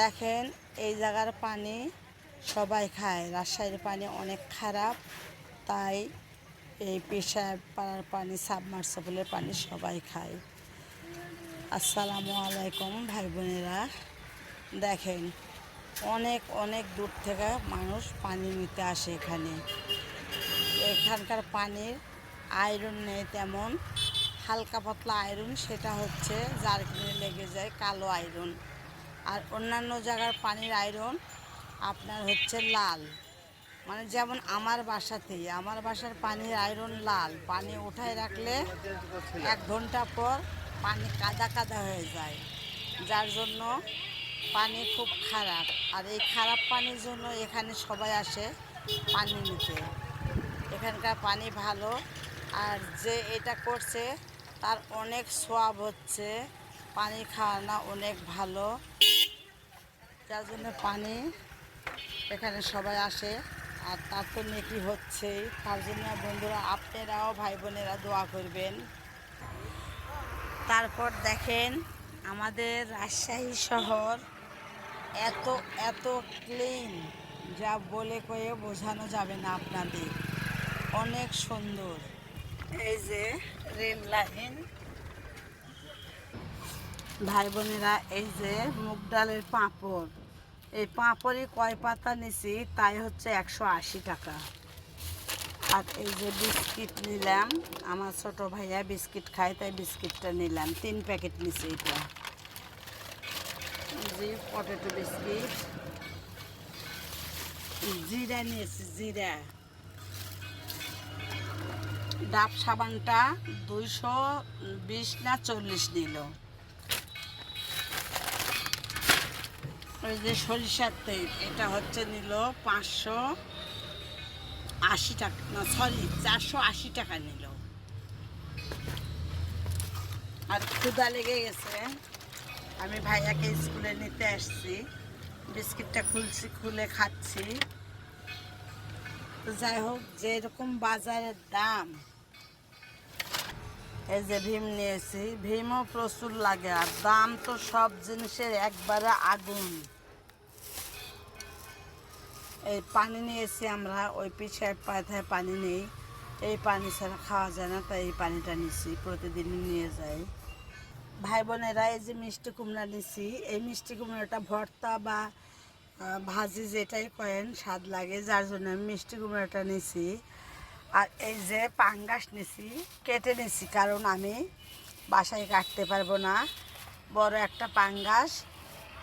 দেখেন, এই জায়গার পানি সবাই খায়। রাজশাহীর পানি অনেক খারাপ, তাই এই পেশাব পাড়ার পানি, সাবমার্সেবলের পানি সবাই খায়। আসসালামু আলাইকুম, ভাই বোনেরা। দেখেন, অনেক অনেক দূর থেকে মানুষ পানি নিতে আসে এখানে। এখানকার পানির আয়রন নেই তেমন। হালকা পাতলা আয়রন, সেটা হচ্ছে যার কিনে লেগে যায় কালো আয়রন। আর অন্যান্য জায়গার পানির আয়রন আপনার হচ্ছে লাল। মানে যেমন আমার বাসাতেই, আমার বাসার পানির আয়রন লাল। পানি উঠায় রাখলে এক ঘণ্টা পর পানি কাদা কাদা হয়ে যায়। যার জন্য পানি খুব খারাপ। আর এই খারাপ পানির জন্য এখানে সবাই আসে পানি নিতে। এখানকার পানি ভালো। আর যে এটা করছে, তার অনেক সোয়াব হচ্ছে। পানি খাওয়ানো অনেক ভালো। যার জন্য পানি এখানে সবাই আসে। আর তার তো নেকি হচ্ছেই। তার জন্য বন্ধুরা, আপনারাও ভাই বোনেরা দোয়া করবেন। তারপর দেখেন আমাদের রাজশাহী শহর এত এত ক্লিন যা বলে কয়ে বোঝানো যাবে না আপনাদের। অনেক সুন্দর। এই যে রেল লাইন। ভাই বোনেরা এই যে মুগ ডালের পাঁপড়। এই পাঁপড়ই কয় পাতা নিছি, তাই হচ্ছে একশো আশি টাকা। আর এই যে বিস্কিট নিলাম, আমার ছোট ভাইয়া বিস্কিট খায়, তাই বিস্কিটটা নিলাম। তিন প্যাকেট নিছি এটা। যে পটেটো বিস্কিট। জিরা নিয়েছি, জিরা। ডাব সাবানটা দুইশো বিশ না চল্লিশ নিল। ওই যে সরিষার তেল, এটা হচ্ছে নিল পাঁচশো আশি টাকা, না সরি চারশো আশি টাকা নিল। আর ক্ষুদা লেগে গেছে। আমি ভাইয়াকে স্কুলে নিতে আসছি, বিস্কিটটা খুলছি, খুলে খাচ্ছি। তো যাই হোক যেরকম বাজারের দাম, এই যে ভীম নিয়েছি ভীমও প্রচুর লাগে, আর দাম তো সব জিনিসের একবারে আগুন। এই পানি নিয়েছি আমরা ওই পিছিয়ে পাথায় পানি নেই। এই পানি ছাড়া খাওয়া যায় না, তাই এই পানিটা নিছি, প্রতিদিন নিয়ে যাই। ভাই বোনেরা, এই যে মিষ্টি কুমড়া নিছি, এই মিষ্টি কুমড়াটা ভর্তা বা ভাজি যেটাই করেন স্বাদ লাগে, যার জন্য আমি মিষ্টি কুমড়াটা নিছি। আর এই যে পাঙ্গাস নিছি, কেটে নিছি, কারণ আমি বাসায় কাটতে পারব না। বড় একটা পাঙ্গাস